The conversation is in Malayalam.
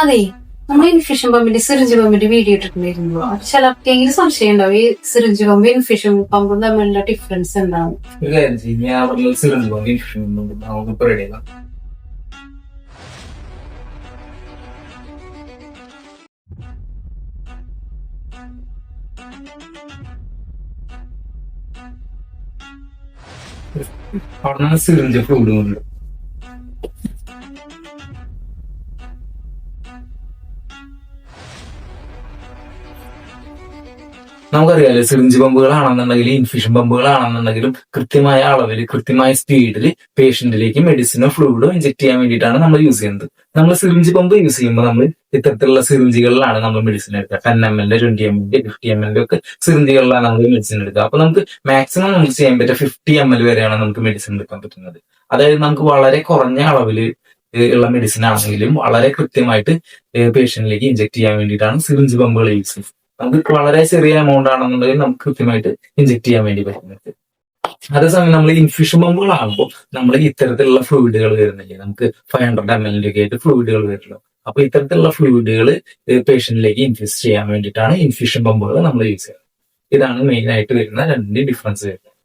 അതെ നമ്മൾ ഇൻഫിഷൻ പമ്പിന്റെ സിറിഞ്ച് പമ്പിന്റെ വീഡിയോ ഇട്ടിട്ടുണ്ടായിരുന്നു. അപ്പൊ ചിലർക്കെങ്കിലും സംശയം ഉണ്ടാവും. ഈ സിറിഞ്ച് പമ്പ് ഇൻഫിഷൻ പമ്പും തമ്മിലുള്ള ഡിഫറൻസ് എന്താണ്? സിറിഞ്ച് ഇൻഫ്യൂഷൻ ആക്കാം അവിടെ നിന്ന് സിറിഞ്ച് ഫ്ലൂഡ് കൊണ്ട് നമുക്കറിയാലോ സിറിഞ്ച് പമ്പുകളാണെന്നുണ്ടെങ്കിലും ഇൻഫ്യൂഷൻ പമ്പുകളാണെന്നുണ്ടെങ്കിലും കൃത്യമായ അളവിൽ കൃത്യമായ സ്പീഡിൽ പേഷ്യന്റിലേക്ക് മെഡിസിനോ ഫ്ലൂയിഡോ ഇഞ്ചെക്ട് ചെയ്യാൻ വേണ്ടിയിട്ടാണ് നമ്മൾ യൂസ് ചെയ്യുന്നത്. നമ്മൾ സിറിഞ്ച് പമ്പ് യൂസ് ചെയ്യുമ്പോൾ നമ്മൾ ഇത്തരത്തിലുള്ള സിറിഞ്ചുകളിലാണ് നമ്മൾ മെഡിസിൻ എടുക്കുക. Ten M L twenty M L fifty M L ഒക്കെ സിറിഞ്ചുകളിലാണ് നമ്മൾ മെഡിസിൻ എടുക്കുക. അപ്പൊ നമുക്ക് മാക്സിമം നമുക്ക് ചെയ്യാൻ പറ്റുക ഫിഫ്റ്റി എം എൽ വരെയാണ് നമുക്ക് മെഡിസിൻ എടുക്കാൻ പറ്റുന്നത്. അതായത് നമുക്ക് വളരെ കുറഞ്ഞ അളവിൽ ഉള്ള മെഡിസിൻ ആണെങ്കിലും വളരെ കൃത്യമായിട്ട് പേഷ്യന്റിലേക്ക് ഇഞ്ചെക്ട് ചെയ്യാൻ വേണ്ടിയിട്ടാണ് സിറിഞ്ച് പമ്പുകൾ യൂസ് ചെയ്യുന്നത്. നമുക്ക് വളരെ ചെറിയ എമൗണ്ട് ആണെന്നുണ്ടെങ്കിൽ നമുക്ക് കൃത്യമായിട്ട് ഇഞ്ചെക്ട് ചെയ്യാൻ വേണ്ടി പറ്റുന്നത് അതേസമയം നമ്മൾ ഇൻഫ്യൂഷൻ പമ്പുകളാകുമ്പോൾ നമ്മൾ ഇത്തരത്തിലുള്ള ഫ്ലൂയിഡുകൾ വരുന്നില്ലേ? നമുക്ക് ഫൈവ് ഹൺഡ്രഡ് എം എല്ലിന്റെ ഒക്കെ ആയിട്ട് ഫ്ലൂയിഡുകൾ വരുമല്ലോ. അപ്പൊ ഇത്തരത്തിലുള്ള ഫ്ലൂയിഡുകൾ പേഷ്യന്റിലേക്ക് ഇൻഫ്യൂസ് ചെയ്യാൻ വേണ്ടിയിട്ടാണ് ഇൻഫ്യൂഷൻ പമ്പുകൾ നമ്മൾ യൂസ് ചെയ്യുന്നത്. ഇതാണ് മെയിൻ ആയിട്ട് വരുന്ന രണ്ട് ഡിഫറൻസ് വരുന്നത്.